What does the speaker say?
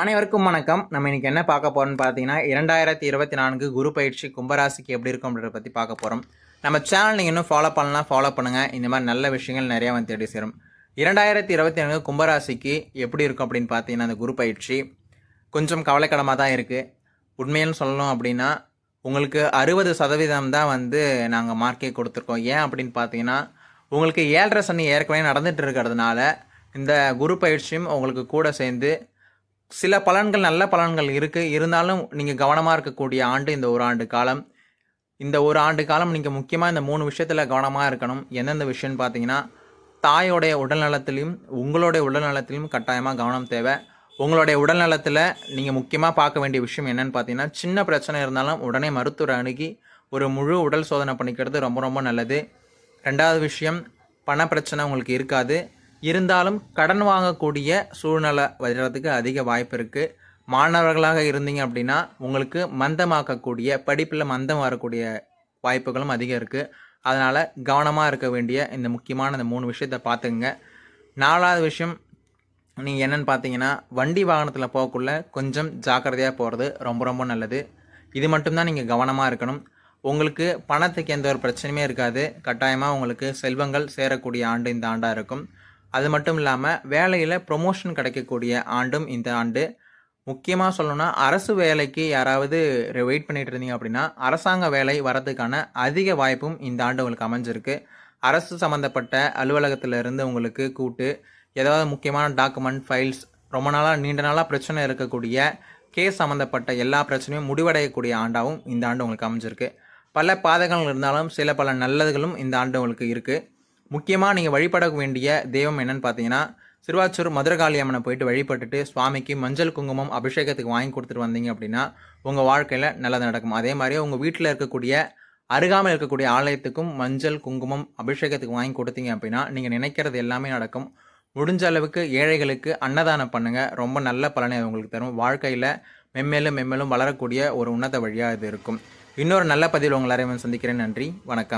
அனைவருக்கும் வணக்கம். நம்ம இன்னைக்கு என்ன பார்க்க போகிறோம்னு பார்த்தீங்கன்னா இரண்டாயிரத்தி இருபத்தி நான்கு குரு பயிற்சி கும்பராசிக்கு எப்படி இருக்கும் அப்படின்றத பற்றி பார்க்க போகிறோம் நம்ம சேனல் நீங்கள் இன்னும் ஃபாலோ பண்ணலாம் ஃபாலோ பண்ணுங்கள் இந்த மாதிரி நல்ல விஷயங்கள் நிறையா வந்து தேடி சேரும். இரண்டாயிரத்தி இருபத்தி நான்கு கும்பராசிக்கு எப்படி இருக்கும் அப்படின்னு பார்த்தீங்கன்னா அந்த குரு பயிற்சி கொஞ்சம் கவலைக்கிடமாக தான் இருக்குது உண்மையிலும் சொல்லணும் அப்படின்னா உங்களுக்கு அறுபது சதவீதம் தான் வந்து நாங்கள் மார்க்கே கொடுத்துருக்கோம். ஏன் அப்படின்னு பார்த்தீங்கன்னா உங்களுக்கு ஏழரை சனி ஏற்கனவே நடந்துகிட்டு இருக்கிறதுனால இந்த குரு பயிற்சியும் உங்களுக்கு கூட சேர்ந்து சில பலன்கள் நல்ல பலன்கள் இருக்குது இருந்தாலும் நீங்கள் கவனமாக இருக்கக்கூடிய ஆண்டு இந்த ஒரு ஆண்டு காலம். இந்த ஒரு ஆண்டு காலம் நீங்கள் முக்கியமாக இந்த மூணு விஷயத்தில் கவனமாக இருக்கணும். எந்தெந்த விஷயம்னு பார்த்தீங்கன்னா தாயோடைய உடல்நலத்திலையும் உங்களுடைய உடல்நலத்திலையும் கட்டாயமாக கவனம் தேவை. உங்களுடைய உடல்நலத்தில் நீங்கள் முக்கியமாக பார்க்க வேண்டிய விஷயம் என்னென்னு பார்த்தீங்கன்னா சின்ன பிரச்சனை இருந்தாலும் உடனே மருத்துவரை அணுகி ஒரு முழு உடல் சோதனை பண்ணிக்கிறது ரொம்ப ரொம்ப நல்லது. ரெண்டாவது விஷயம் பண பிரச்சனை உங்களுக்கு இருக்காது. இருந்தாலும் கடன் வாங்கக்கூடிய சூழ்நிலை வர்றதுக்கு அதிக வாய்ப்பு இருக்குது மாணவர்களாக இருந்தீங்க அப்படின்னா உங்களுக்கு மந்தமாக்கக்கூடிய படிப்பில் மந்தம் வரக்கூடிய வாய்ப்புகளும் அதிகம் இருக்குது அதனால் கவனமாக இருக்க வேண்டிய இந்த முக்கியமான இந்த மூணு விஷயத்தை பார்த்துக்குங்க. நாலாவது விஷயம் நீங்கள் என்னென்னு பார்த்தீங்கன்னா வண்டி வாகனத்தில் போகக்குள்ள கொஞ்சம் ஜாக்கிரதையாக போகிறது ரொம்ப ரொம்ப நல்லது. இது மட்டும்தான் நீங்கள் கவனமாக இருக்கணும். உங்களுக்கு பணத்துக்கு எந்த ஒரு பிரச்சனையுமே இருக்காது. கட்டாயமாக உங்களுக்கு செல்வங்கள் சேரக்கூடிய ஆண்டு இந்த ஆண்டாக இருக்கும். அது மட்டும் இல்லாமல் வேலையில் ப்ரொமோஷன் கிடைக்கக்கூடிய ஆண்டும் இந்த ஆண்டு. முக்கியமாக சொல்லணும்னா அரசு வேலைக்கு யாராவது வெயிட் பண்ணிட்டு இருந்தீங்க அப்படின்னா அரசாங்க வேலை வரதுக்கான அதிக வாய்ப்பும் இந்த ஆண்டு உங்களுக்கு அமைஞ்சிருக்கு. அரசு சம்மந்தப்பட்ட அலுவலகத்தில் இருந்து உங்களுக்கு கூட்டு ஏதாவது முக்கியமான டாக்குமெண்ட் ஃபைல்ஸ் ரொம்ப நாளாக நீண்ட நாளாக பிரச்சனை இருக்கக்கூடிய கேஸ் சம்மந்தப்பட்ட எல்லா பிரச்சனையும் முடிவடையக்கூடிய ஆண்டாகவும் இந்த ஆண்டு உங்களுக்கு அமைஞ்சிருக்கு. பல பாதகங்கள் இருந்தாலும் சில பல நல்லதுகளும் இந்த ஆண்டு உங்களுக்கு இருக்குது முக்கியமாக நீங்கள் வழிபட வேண்டிய தெய்வம் என்னன்னு பார்த்தீங்கன்னா சிறுவாச்சூர் மதுரகாளி அம்மனை போயிட்டு வழிபட்டுட்டு சுவாமிக்கு மஞ்சள் குங்குமம் அபிஷேகத்துக்கு வாங்கி கொடுத்துட்டு வந்தீங்க அப்படின்னா உங்கள் வாழ்க்கையில் நல்லது நடக்கும். அதே மாதிரி உங்கள் வீட்டில் இருக்கக்கூடிய அருகாமல் இருக்கக்கூடிய ஆலயத்துக்கும் மஞ்சள் குங்குமம் அபிஷேகத்துக்கு வாங்கி கொடுத்தீங்க அப்படின்னா நீங்கள் நினைக்கிறது எல்லாமே நடக்கும். முடிஞ்ச அளவுக்கு ஏழைகளுக்கு அன்னதானம் பண்ணுங்கள் ரொம்ப நல்ல பலனை உங்களுக்கு தரும். வாழ்க்கையில் மெம்மேலும் மென்மேலும் வளரக்கூடிய ஒரு உன்னத வழியாக இது இருக்கும். இன்னொரு நல்ல பதிவில் உங்கள் அறைவன் சந்திக்கிறேன். நன்றி. வணக்கம்.